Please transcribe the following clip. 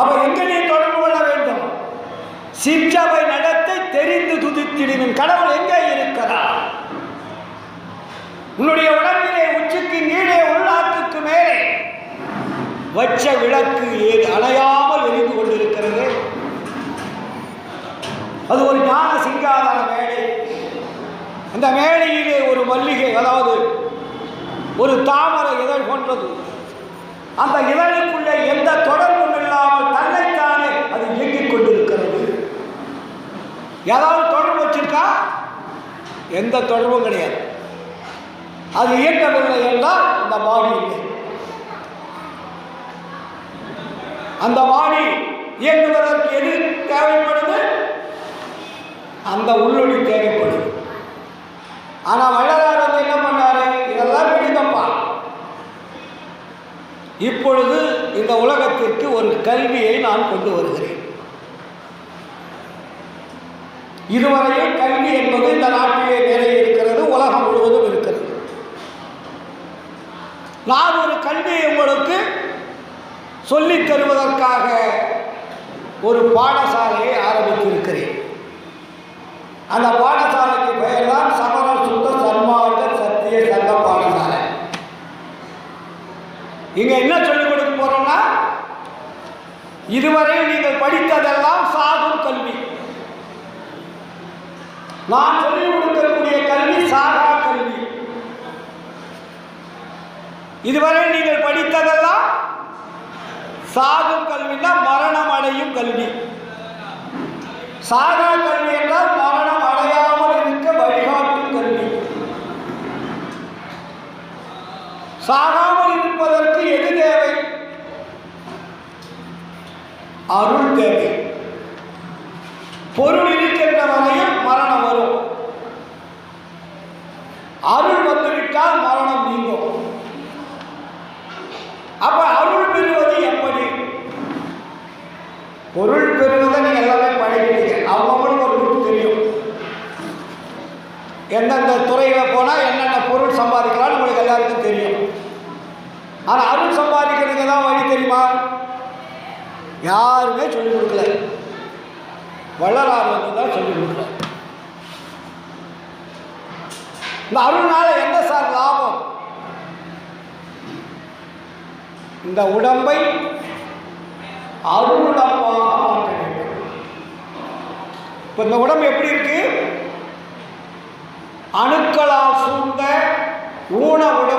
அப்ப எங்க நீ தொடர்பு கொள்ள வேண்டும்? சிற்றவை நடத்தை தெரிந்து துதித்திடுவின். கடவுள் எங்கே இருக்கிறார்? உன்னுடைய உடம்பிலே உச்சிக்கு கீழே உள்ளாக்குக்கு மேலே. வச்ச விளக்கு ஏது அலையாமல் எரிந்து கொண்டிருக்கிறது? அது ஒரு ஞான சிங்காதார மேடை. அந்த மேடையிலே ஒரு மல்லிகை அதாவது ஒரு தாமரை இதழ் போன்றது. அந்த இதழுக்குள்ளே எந்த தொடர் இல்லாமல் தன்னைத்தானே அது இயங்கிக் கொண்டிருக்கிறது ஏதாவது தொடர்பு வச்சிருக்கா? எந்த தொடர்பும் கிடையாது. அது இயக்கவில்லை என்றால் இந்த பாடி இல்லை. அந்த பாடி இயங்குவதற்கு எது தேவைப்படுது? அந்த உள்ளொடி தேவைப்படுது. ஆனால் வள்ளலார் வந்து என்ன பண்ணாரு? இதெல்லாம் விடுங்கப்பா இப்பொழுது இந்த உலகத்திற்கு ஒரு கல்வியை நான் கொண்டு வருகிறேன். இதுவரையில் கல்வி என்பது இந்த நாட்டிலே நிறைய இருக்கிறது உலகம் முழுவதும் இருக்கிறது. நான் ஒரு கல்வியை உங்களுக்கு சொல்லித் தருவதற்காக ஒரு பாடசாலையை ஆரம்பித்திருக்கிறேன். அந்த பாடசாலைக்கு பெயர் தான் சமர சுத்த சன்மார்க்க சத்திய சங்க பாடசாலை. இங்க என்ன சொல்லிக் கொடுக்க போறோம்னா இதுவரை நீங்கள் படித்ததெல்லாம் சாகும் கல்வி. நான் சொல்லிக் கொடுக்கக்கூடிய கல்வி சாரா கல்வி. இதுவரை நீங்கள் படித்ததெல்லாம் சாகும் கல்வின்னா மரணம் அடையும் கல்வி. சாகா கல்வி என்றால் மரணம் அடையாமல் இருக்க வழிகாட்டும் கல்வி. சாகாமல் இருப்பதற்கு எது தேவை? அருள் தேவை. பொருள் இருக்கின்ற வரையில் மரணம் வரும் அருள் வந்துவிட்டால் மரணம் நீங்கும். அப்ப அருள் பெறுவது எப்படி? பொருள் பெறுவதை நீங்க எல்லாமே பழகிட்டீங்க. அவங்களுக்கு ஒரு ரூட் தெரியும். எந்தெந்த துறையில போனா என்னென்ன பொருள் சம்பாதிக்கலாம்னு உங்களுக்கு எல்லாருக்கும் தெரியும். ஆனா அருள் சம்பாதிக்கிறதுக்கு தான் வழி தெரியுமா? யாருமே சொல்லிக் கொடுக்கல. வள்ளலார் வந்து தான் சொல்லிக் கொடுக்கல இந்த அருள்னால என்ன சார் லாபம்? இந்த உடம்பை அருளுடம்பாக மாற்ற வேண்டும் இப்போ இந்த உடம்பு எப்படி இருக்கு? அணுக்களால் சூழ்ந்த ஊன ஊன உடம்பு